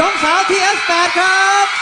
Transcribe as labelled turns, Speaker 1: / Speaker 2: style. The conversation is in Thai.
Speaker 1: น้องสาวทีเอสแปดครับ